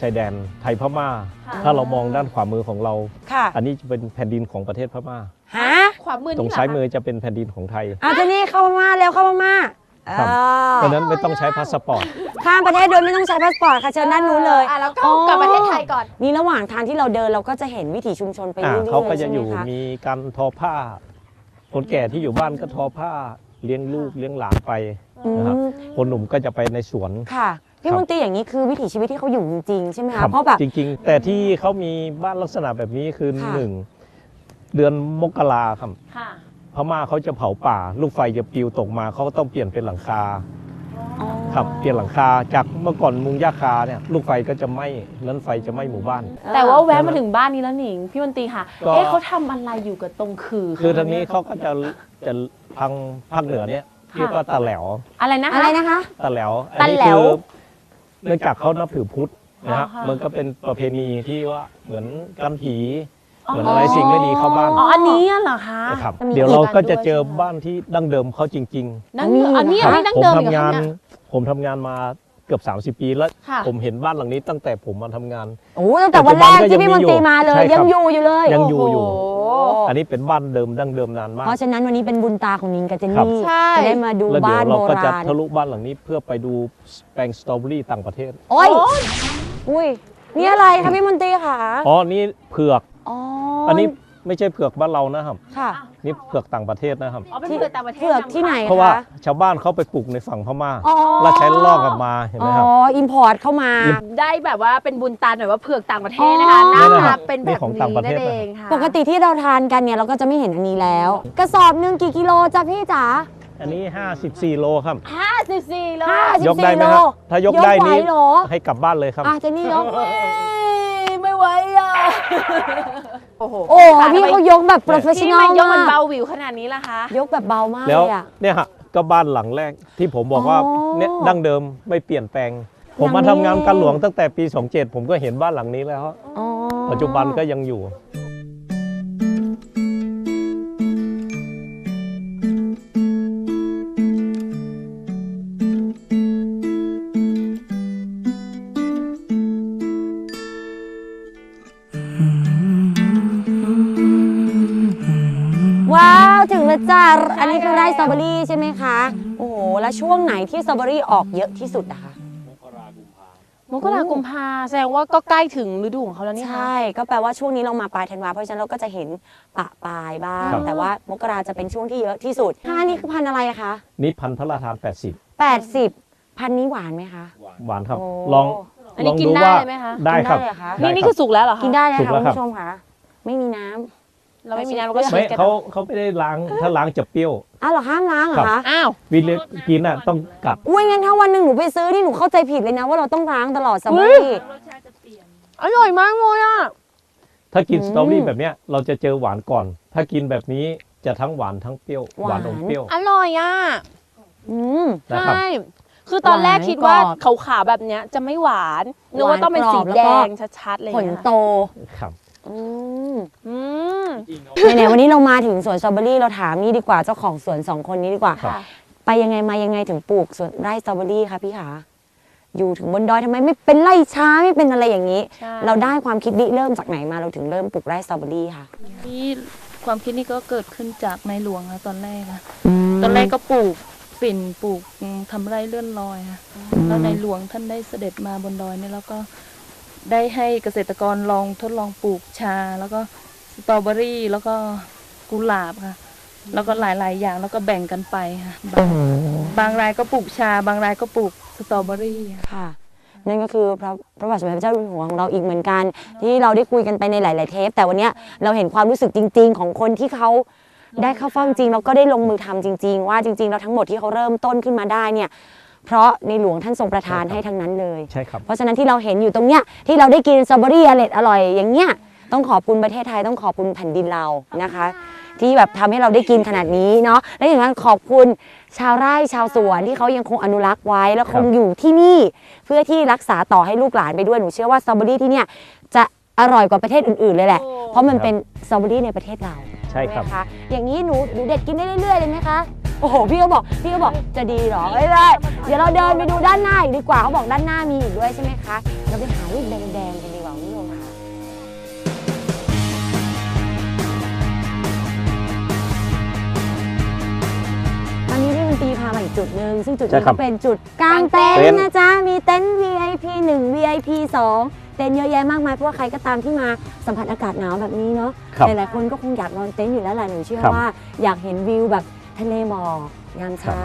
[SPEAKER 4] ชายแดนไทยพม่า
[SPEAKER 3] ค่ะ
[SPEAKER 4] ถ้าเรามองด้านขวามือของเรา
[SPEAKER 3] ค่ะ
[SPEAKER 4] อันนี้จะเป็นแผ่นดินของประเทศพม่า
[SPEAKER 3] ฮะ
[SPEAKER 5] ขวามือ
[SPEAKER 4] ตรง
[SPEAKER 5] นี่เหรอ
[SPEAKER 4] ซ้าย
[SPEAKER 5] คะ
[SPEAKER 4] มือจะเป็นแผ่นดินของไทย
[SPEAKER 3] อาเจนนี่เข้ามาเร็วเข้ามา
[SPEAKER 4] ครับ
[SPEAKER 3] อ่า
[SPEAKER 4] เพราะฉะนั้นไม่ต้องใช้พาสปอร์ต
[SPEAKER 3] ข้ามประเทศโดยไม่ต้องใช้พาสปอร์ตค่ะเชิญด้านนู้นเลย
[SPEAKER 5] อะแล้วก็กลับประเทศไทยก่อน
[SPEAKER 3] นี่ระหว่างทางที่เราเดินเราก็จะเห็นวิถีชุมชนไป
[SPEAKER 4] อ่า
[SPEAKER 3] เรื่อยๆ
[SPEAKER 4] เขาก็จะ
[SPEAKER 3] ใช่ไห
[SPEAKER 4] อยู่
[SPEAKER 3] คะ
[SPEAKER 4] มีการทอผ้า คนแก่ที่อยู่บ้านก็ทอผ้า เลี้ยงลูกเลี้ยงหลานไปนะครับ
[SPEAKER 3] อืม
[SPEAKER 4] คนหนุ่มก็จะไปในสวน
[SPEAKER 3] ค่ะ พี่
[SPEAKER 4] ครับ
[SPEAKER 3] มนตรีอย่างนี้คือวิถีชีวิตที่เขาอยู่จริงๆใช่ไหม
[SPEAKER 4] ค
[SPEAKER 3] คะ
[SPEAKER 4] รับ
[SPEAKER 3] เพราะแบบ
[SPEAKER 4] จริง ๆ แต่ที่เขามีบ้านลักษณะแบบนี้คือ
[SPEAKER 3] ค่ะ
[SPEAKER 4] หนึ่งเดือนมกราครับ
[SPEAKER 5] ค่ะ
[SPEAKER 4] พม่าเขาจะเผาป่า ลูกไฟจะปลิวตกมาเขาก็ต้องเปลี่ยนเป็นหลังคา ครับเปลี่ยนหลังคาจากเมื่อก่อนมุงหญ้าคาเนี่ยลูกไฟก็จะไหม้นั้นไฟจะไหม้หมู่บ้าน
[SPEAKER 5] แต่ว่าแวะมาถึงบ้านนี้แล้วหนิงพี่มนตรีค่ะ
[SPEAKER 4] ก็
[SPEAKER 5] เอ๊ะเขาทำอะไรอยู่กับตรงคือ
[SPEAKER 4] คือทางนี้เขาก็จะจะพังภาคเหนือเนี่ยเรียกว่าตาแหลว
[SPEAKER 5] อะไรนะคะ
[SPEAKER 3] อะไรนะคะ
[SPEAKER 4] ตาแหลวอัน
[SPEAKER 5] ตา
[SPEAKER 4] นี้
[SPEAKER 5] แหล
[SPEAKER 4] คื
[SPEAKER 5] ว
[SPEAKER 4] อเนื่องจากเขานับถือพุทธนะฮะ
[SPEAKER 5] อ่าฮะ
[SPEAKER 4] มันก็เป็นประเพณีที่ว่าเหมือนกันผี เหมือนอะไรสิ่งไม่ดีเข้าบ้าน
[SPEAKER 5] อ๋ออันนี้เหรอคะ
[SPEAKER 4] นะครับ
[SPEAKER 5] จะมี
[SPEAKER 4] เดี๋ยวเราก็จะ
[SPEAKER 5] ด้วย
[SPEAKER 4] เจอบ้านที่ดั้งเดิมเขาจริง
[SPEAKER 5] ดั้งเดิมอันนี้
[SPEAKER 4] ครับ
[SPEAKER 5] อันนี้ดั้ง
[SPEAKER 4] ผม
[SPEAKER 5] เดิมอีก
[SPEAKER 4] ทำ
[SPEAKER 5] เหรอคะ
[SPEAKER 4] งาน
[SPEAKER 5] เนี่ย
[SPEAKER 4] ผมทำงานมาเกือบ 30 ปีแล้ว
[SPEAKER 5] ค่ะ
[SPEAKER 4] ผมเห็นบ้านหลังนี้ตั้งแต่ผมมาทำงาน
[SPEAKER 3] โอ้ตั้งแต่วันแรกที่พี่มนตรีมาเลย
[SPEAKER 4] ใช่ครับ
[SPEAKER 3] ยังอยู่อยู่เลย
[SPEAKER 4] ยังอยู่อยู่
[SPEAKER 3] โโห
[SPEAKER 4] อันนี้เป็นบ้านเดิมดั้งเดิมนานมาก
[SPEAKER 3] เพราะฉะนั้นวันนี้เป็นบุญตาของนิงกับเจน
[SPEAKER 4] ครับ
[SPEAKER 3] นี่
[SPEAKER 5] ใช่
[SPEAKER 3] จะได้มาดู
[SPEAKER 4] แล้วเดี๋ย
[SPEAKER 3] บ้า
[SPEAKER 4] วนเรา
[SPEAKER 3] โบ
[SPEAKER 4] ก็จะ
[SPEAKER 3] ราณ
[SPEAKER 4] ทะลุบ้านหลังนี้เพื่อไปดูแปลงสตรอเบอรี่ต่างประเทศ
[SPEAKER 3] โอ้ยอุ้ยนี่อะไรคะพี่มนตรีค่ะ
[SPEAKER 4] อ๋อนี่เผือก
[SPEAKER 3] อ๋อ
[SPEAKER 4] อันนี้ไม่ใช่เผือกบ้านเรานะครับ
[SPEAKER 3] ค่ะ
[SPEAKER 4] นี่เผือกต่างประเทศนะครับ
[SPEAKER 5] อ๋อเป็นเผือกต่างประเทศ
[SPEAKER 3] เผือกที่ไหน
[SPEAKER 4] เพราะว่า
[SPEAKER 3] คะ
[SPEAKER 4] ชาวบ้านเขาไปปลูกในฝั่งพม่า
[SPEAKER 3] อ๋อ
[SPEAKER 4] แล้วใช้ลอกกลับมาเห็นไหมครับ
[SPEAKER 3] อ๋ออิมพอร์ตเข้ามา
[SPEAKER 5] ได้แบบว่าเป็นบุญตาหน่อยว่าเผือกต่างประเทศนะคะห
[SPEAKER 3] อ๋
[SPEAKER 5] น้า
[SPEAKER 3] อ
[SPEAKER 5] ตาเป็นแบบ
[SPEAKER 4] นี่ของต่าง
[SPEAKER 5] นี้
[SPEAKER 4] ประเท
[SPEAKER 5] นั่
[SPEAKER 4] ศ
[SPEAKER 5] นเองค่ะ
[SPEAKER 3] ปกติที่เราทานกันเนี่ยเราก็จะไม่เห็นอันนี้แล้ว กระสอบหนึ่งกี่กิโลจ้ะพี่จ๋า
[SPEAKER 4] อันนี้ 54 โลครับ
[SPEAKER 5] 54โล
[SPEAKER 3] 54
[SPEAKER 4] ยกได้ไหมครับ
[SPEAKER 3] โล
[SPEAKER 4] ถ้ายกได้
[SPEAKER 3] ยกไหว
[SPEAKER 4] นี้
[SPEAKER 3] เหรอ
[SPEAKER 4] ให้กลับบ้านเลยครับ
[SPEAKER 3] อะเจนนี่ยก
[SPEAKER 5] ไม่ ไหวอะ โอ้โห
[SPEAKER 3] โอ้พี่เขายกแบบโปรเฟชชั่นอล
[SPEAKER 5] ที่มันยกมัน
[SPEAKER 3] มาก
[SPEAKER 5] เบาหวิวขนาดนี้ล่ะคะ
[SPEAKER 3] ยกแบบเบามาก
[SPEAKER 4] แล้ว
[SPEAKER 3] เลยอะ
[SPEAKER 4] เนี่ยฮะก็บ้านหลังแรกที่ผมบอกว่า
[SPEAKER 3] อ๋อ
[SPEAKER 4] เนี่ยดั้งเดิมไม่เปลี่ยนแปลง ผมมา
[SPEAKER 3] หลั
[SPEAKER 4] ทำ
[SPEAKER 3] งนี้
[SPEAKER 4] งานการหลวงตั้งแต่ปี 27 ผมก็เห็นบ้านหลังนี้แล้ว
[SPEAKER 3] อ๋อ
[SPEAKER 4] ปัจจุบันก็ยังอยู่
[SPEAKER 3] อันนี้คือไร่สตรอเบอรี่ใช่ไหมคะ โอ้โห แล้วช่วงไหนที่สตรอเบอรี่ออกเยอะที่สุดอะคะ
[SPEAKER 5] มกรากุมภาแสดงว่าก็ใกล้ถึงฤดูของเขาแล้วนี่
[SPEAKER 3] ใช่ ก็แปลว่าช่วงนี้เรามาปลายธันวาเพราะฉะนั้นเราก็จะเห็นปะปลายบ้าง
[SPEAKER 4] ครับ
[SPEAKER 3] แต่ว่ามกราจะเป็นช่วงที่เยอะที่สุดถ้านี่คือพันธุ์อะไรอะคะ
[SPEAKER 4] นี่พันธุ์พระราชทาน
[SPEAKER 3] 80 พันธุ์นี้หวานไหมคะ
[SPEAKER 4] 80หวานครับ
[SPEAKER 3] โอ้
[SPEAKER 4] ลอง
[SPEAKER 5] อัน
[SPEAKER 4] ล
[SPEAKER 5] นี้
[SPEAKER 4] อง
[SPEAKER 5] กิน
[SPEAKER 4] ดู
[SPEAKER 5] ได้
[SPEAKER 4] ว่า
[SPEAKER 5] เลยไหมคะ
[SPEAKER 4] ได้ครับ
[SPEAKER 3] กินได้เหรอคะ
[SPEAKER 4] ได้
[SPEAKER 5] นี่นี่
[SPEAKER 4] รับ
[SPEAKER 5] คือสุกแล้วเหรอคะ
[SPEAKER 3] กินได้เลย
[SPEAKER 4] สุก
[SPEAKER 3] ค่ะ
[SPEAKER 4] แล้
[SPEAKER 3] คุ
[SPEAKER 4] ว
[SPEAKER 3] ณ
[SPEAKER 4] ครับ
[SPEAKER 3] ผู้ชมค่ะ ไม่มีน้ำ
[SPEAKER 5] เราไม่มีน้ำเราก็
[SPEAKER 4] ไม่
[SPEAKER 5] เช็ดกัน
[SPEAKER 4] เขาเขาไม่ได้ล้างถ้าล้างจะเปรี้ยว
[SPEAKER 3] อ้าวเหรอห้ามล้างเหรอ
[SPEAKER 4] ครั
[SPEAKER 3] คะ
[SPEAKER 4] บ
[SPEAKER 5] อ้าว
[SPEAKER 4] วิเลกินอะต้องกัด
[SPEAKER 3] อุ้ยงั้นถ้าวันหนึ่งหนูไปซื้อนี่หนูเข้าใจผิดเลยนะ ว่าเราต้องล้างตลอดสตรอเบอรี่
[SPEAKER 5] อร่อยมากเลยอะ
[SPEAKER 4] ถ้ากิน
[SPEAKER 3] อืม
[SPEAKER 4] สตรอเบอรี่แบบเนี้ยเราจะเจอหวานก่อน ถ้ากินแบบนี้จะทั้งหวานทั้งเปรี้ยวหวานอมเปรี้ยว
[SPEAKER 5] อร่อยอะ
[SPEAKER 3] อืม
[SPEAKER 4] นะครับ
[SPEAKER 5] ใช่คือตอนแรกคิดว่า
[SPEAKER 3] หวานกรอบ
[SPEAKER 5] ขาวๆแบบเนี้ยจะไม่หวานนึกว่าต้องเป็นสี
[SPEAKER 3] หวานกรอบแล้ว
[SPEAKER 5] แด
[SPEAKER 3] ก็
[SPEAKER 5] งชัดๆเลย
[SPEAKER 3] ผลโต
[SPEAKER 4] ครับ
[SPEAKER 3] อืม
[SPEAKER 5] อืม
[SPEAKER 3] ไหนๆวันนี้เรามาถึงสวนสตรอเบอรี่เราถามนี่ดีกว่าเจ้าของสวนสองคนนี้ดีกว่า
[SPEAKER 4] ครับ
[SPEAKER 3] ไปยังไงมายังไงถึงปลูกสวนไร่สตรอเบอรี่คะพี่ขาอยู่ถึงบนดอยทำไมไม่เป็นไร่ช้าไม่เป็นอะไรอย่างนี้
[SPEAKER 15] ใช่
[SPEAKER 3] เราได้ความคิดริเริ่มจากไหนมาเราถึงเริ่มปลูกไร่สตรอเบอรี่ค่ะ
[SPEAKER 15] นี่ความคิดนี้ก็เกิดขึ้นจากในหลวงค่ะตอนแรกค่ะตอนแรกก็ปลูกฝิ่นปลูกอืมทำไร่เลื่อนลอยค่ะแล้วในหลวงท่านได้เสด็จมาบนดอยเนี่ยแล้วก็ ได้ให้เกษตรกรลองทดลองปลูกชา แล้วก็สตรอเบอรี่ แล้วก็กุหลาบค่ะ แล้วก็หลาย ๆ อย่างแล้วก็แบ่งกันไปค่ะบางบางรายก็ปลูกชา บางรายก็ปลูกสตรอเบอรี่ค่ะ
[SPEAKER 3] ค่ะ นั่นก็คือพระพระบาทสมเด็จพระเจ้าอยู่หัวของเราอีกเหมือนกัน ที่เราได้คุยกันไปในหลาย ๆ เทป แต่วันเนี้ยเราเห็นความรู้สึกจริง ๆ ของคนที่เขาได้เข้าเฝ้าจริงแล้วก็ได้ลงมือทำจริง ๆ ว่าจริงๆแล้วทั้งหมดที่เขาเริ่มต้นขึ้นมาได้เนี่ย เพราะในหลวงท่านทรงประทานให้ทั้งนั้นเลย
[SPEAKER 4] ใช่ครับ
[SPEAKER 3] เพราะฉะนั้นที่เราเห็นอยู่ตรงเนี้ยที่เราได้กินสตรอเบอรี่อร่อยอร่อยอย่างเงี้ยต้องขอบคุณประเทศไทยต้องขอบคุณแผ่นดินเรานะคะ ที่แบบทำให้เราได้กินขนาดนี้เนาะและอย่างนั้นขอบคุณชาวไร่ชาวสวนที่เขายังคงอนุรักษ์ไว้ และคงอยู่ที่นี่ เพื่อที่รักษาต่อให้ลูกหลานไปด้วยหนูเชื่อว่าสตรอเบอรี่ที่เนี่ยจะอร่อยกว่าประเทศอื่นๆเลยแหละเพราะมันเป็นสตรอเบอรี่ในประเทศเรา
[SPEAKER 4] ใช่ครับ
[SPEAKER 3] ไหมคะอย่างนี้หนูหนูเด็ดกินได้เรื่อยๆเลยไหมคะ โอ้โห พี่ก็บอก พี่ก็บอกจะดีเหรอไม่ได้เดี๋ยวเราเดินไปดูด้านหน้าอีกดีกว่าเขาบอกด้านหน้ามีอีกด้วยใช่ไหมคะ เราไปหารูปแดงๆกันดีกว่าคุณผู้ชมค่ะ ตอนนี้พี่มันตรีพามาอีกจุดหนึ่งซึ่งจุด
[SPEAKER 4] ใช่
[SPEAKER 3] นี้
[SPEAKER 4] ครั
[SPEAKER 3] ก็
[SPEAKER 4] บ
[SPEAKER 3] เป็นจุดกลางเต็น
[SPEAKER 4] เต็นท์
[SPEAKER 3] ท์นะจ๊ะ มีเต็นท์ VIP 1 VIP 2 เต็นท์เยอะแยะมากมายเพราะว่าใครก็ตามที่มาสัมผัสอากาศหนาวแบบนี้เนาะ
[SPEAKER 4] ครับ
[SPEAKER 3] หลายๆคนก็คงอยากนอนเต็นท์อยู่แล้วแหละหนูเชื่อ
[SPEAKER 4] ครับ
[SPEAKER 3] ว่าอยากเห็นวิวแบบทะเลหมอกยามเช้า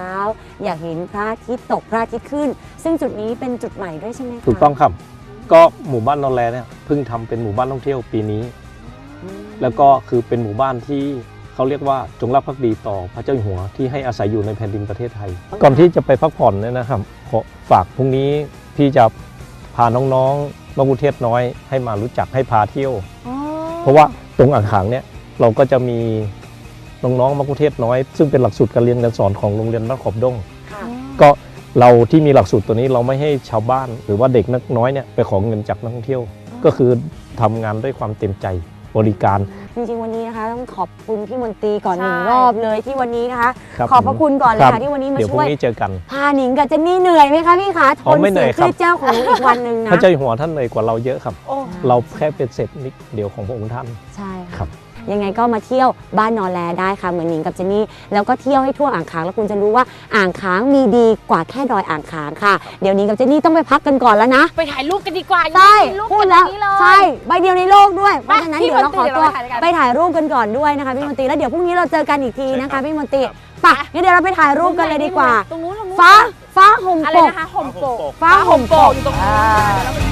[SPEAKER 3] อยากเห็นพระอาทิตย์ตกพระอาทิตย์ขึ้น ซึ่งจุดนี้เป็นจุดใหม่ด้วยใช่ไหมคะ
[SPEAKER 4] ถูกต้องครับ ก็หมู่บ้านนอนแลเนี่ยเพิ่งทำเป็นหมู่บ้านท่องเที่ยวปีนี้แล้วก็คือเป็นหมู่บ้านที่เขาเรียกว่าจงรักภักดีต่อพระเจ้าอยู่หัวที่ให้อาศัยอยู่ในแผ่นดินประเทศไทย ก่อนที่จะไปพักผ่อนเนี่ยนะครับขอฝากพรุ่งนี้พี่จะพาน้องๆ มะกุเทศน้อยให้มารู้จักให้พาเที่ยวเพราะว่าตรงอ่างขางเนี่ยเราก็จะมีน้องๆมะกุเทศน้อย ซึ่งเป็นหลักสูตรการเรียนการสอนของโรงเรียนบ้านขอบดงก็เราที่มีหลักสูตรตัวนี้เราไม่ให้ชาวบ้าน หรือว่าเด็กนักน้อยเนี่ยไปขอเงินจากนักท่องเที่ยว ก็คือทำงานด้วยความเต็มใจ บริการ
[SPEAKER 3] จริงๆวันนี้นะคะต้องขอบคุณพี่มนตรีก่อนหนึ่ง
[SPEAKER 5] ใช่
[SPEAKER 3] รอบเลยที่วันนี้นะคะ
[SPEAKER 4] ครับ
[SPEAKER 3] ขอบพระคุณก่อนเลย
[SPEAKER 4] รั
[SPEAKER 3] ค่ะที่วันนี้มา
[SPEAKER 4] เดี๋ยวพ
[SPEAKER 3] ช่
[SPEAKER 4] รุ่
[SPEAKER 3] วย
[SPEAKER 4] งนี้เจอกัน
[SPEAKER 3] พาหนิงกับเจนนี่เหนื่อยไหมคะพี่คะท
[SPEAKER 4] อ๋อนไม่เหนื่
[SPEAKER 3] เสี
[SPEAKER 4] อยยครับ
[SPEAKER 3] งคลื่นเจ้าของหนูอีกวันหนึ่งนะ
[SPEAKER 4] พระเจ้าอยู่หัวท่านเหนื่อยกว่าเราเยอะครับ
[SPEAKER 3] โอ้
[SPEAKER 4] เราแค่เป็นเศษนิดเดียวของพระองค์ท่าน
[SPEAKER 3] ใช่
[SPEAKER 4] ครับ
[SPEAKER 3] ยังไงก็มาเที่ยวบ้านนอนแลได้ค่ะเหมือนหนิงกับเจนนี่แล้วก็เที่ยวให้ทั่วอ่างค้างแล้วคุณจะรู้ว่าอ่างค้างมีดีกว่าแค่ดอยอ่างค้างค่ะเดี๋ยวหนิงกับเจนนี่ต้องไปพักกันก่อนแล้วนะ
[SPEAKER 5] ไปถ่ายรูปกันดีกว่า
[SPEAKER 3] ใช่
[SPEAKER 5] รูป
[SPEAKER 3] พูด
[SPEAKER 5] กัน
[SPEAKER 3] แล้ว
[SPEAKER 5] นี้เลย
[SPEAKER 3] ใช่ใบเดียวในโลกด้วยเพราะฉะนั้น
[SPEAKER 5] พี่
[SPEAKER 3] เดี๋ยวเราขอ
[SPEAKER 5] มนตรี
[SPEAKER 3] ตัว
[SPEAKER 5] เดี๋ยวเราไปถ่ายด้วยกัน
[SPEAKER 3] ไปถ่ายรูปกันก่อนด้วยนะคะพี่มนตรีแล้วเดี๋ยวพรุ่งนี้เราเจอกันอีกทีนะคะพี่มนตรีไปงั้นเดี๋ยวเราไปถ่ายรูปกันเลยดีกว่า
[SPEAKER 5] ตรงนู้นตรงนู้น
[SPEAKER 3] ฟ้า ฟ้าห่ม
[SPEAKER 5] อะไร
[SPEAKER 3] ปก
[SPEAKER 5] นะคะห่มโปก
[SPEAKER 3] ฟ้าห่มปก
[SPEAKER 5] อยู่ตรงนู้น
[SPEAKER 3] อ่า
[SPEAKER 5] แล้วมัน